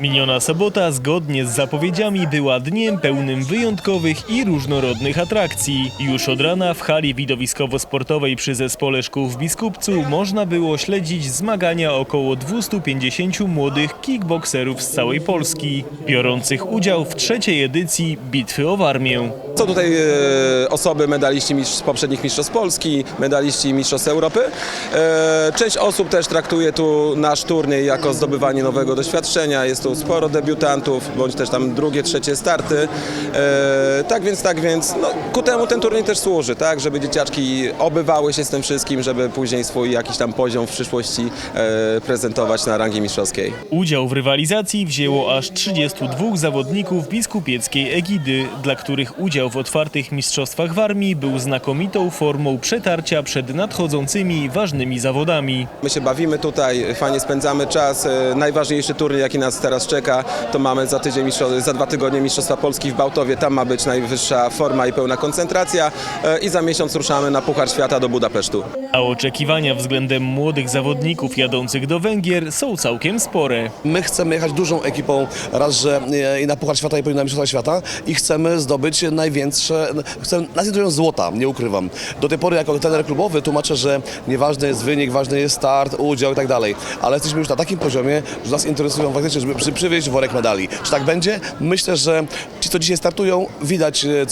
Miniona sobota zgodnie z zapowiedziami była dniem pełnym wyjątkowych i różnorodnych atrakcji. Już od rana w hali widowiskowo-sportowej przy zespole szkół w Biskupcu można było śledzić zmagania około 250 młodych kickbokserów z całej Polski, biorących udział w trzeciej edycji Bitwy o Warmię. Są tutaj e, osoby, medaliści mistrz, poprzednich Mistrzostw Polski, medaliści Mistrzostw Europy. E, część osób też traktuje tu nasz turniej jako zdobywanie nowego doświadczenia. Jest tu sporo debiutantów, bądź też tam drugie, trzecie starty. E, tak więc, tak więc, no, ku temu ten turniej też służy, tak, żeby dzieciaczki obywały się z tym wszystkim, żeby później swój jakiś tam poziom w przyszłości e, prezentować na rangi mistrzowskiej. Udział w rywalizacji wzięło aż 32 zawodników biskupieckiej egidy, dla których udział w otwartych mistrzostwach w armii był znakomitą formą przetarcia przed nadchodzącymi ważnymi zawodami. My się bawimy tutaj, fajnie spędzamy czas. E, Najważniejszy turniej, jaki nas teraz czeka, to mamy za tydzień, za dwa tygodnie Mistrzostwa Polski w Bałtowie. Tam ma być najwyższa forma i pełna koncentracja. E, I za miesiąc ruszamy na Puchar Świata do Budapesztu. A oczekiwania względem młodych zawodników jadących do Węgier są całkiem spore. My chcemy jechać dużą ekipą, raz, że e, i na Puchar Świata, i na Mistrzostwa Świata i chcemy zdobyć największe, chcemy, nas interesują złota, nie ukrywam. Do tej pory jako trener klubowy tłumaczę, że nieważny jest wynik, ważny jest start, udział i tak dalej, ale jesteśmy już na takim poziomie, że nas interesują faktycznie, żeby przy, przywieźć worek medali. Czy tak będzie? Myślę, że ci, co dzisiaj startują, widać, e, co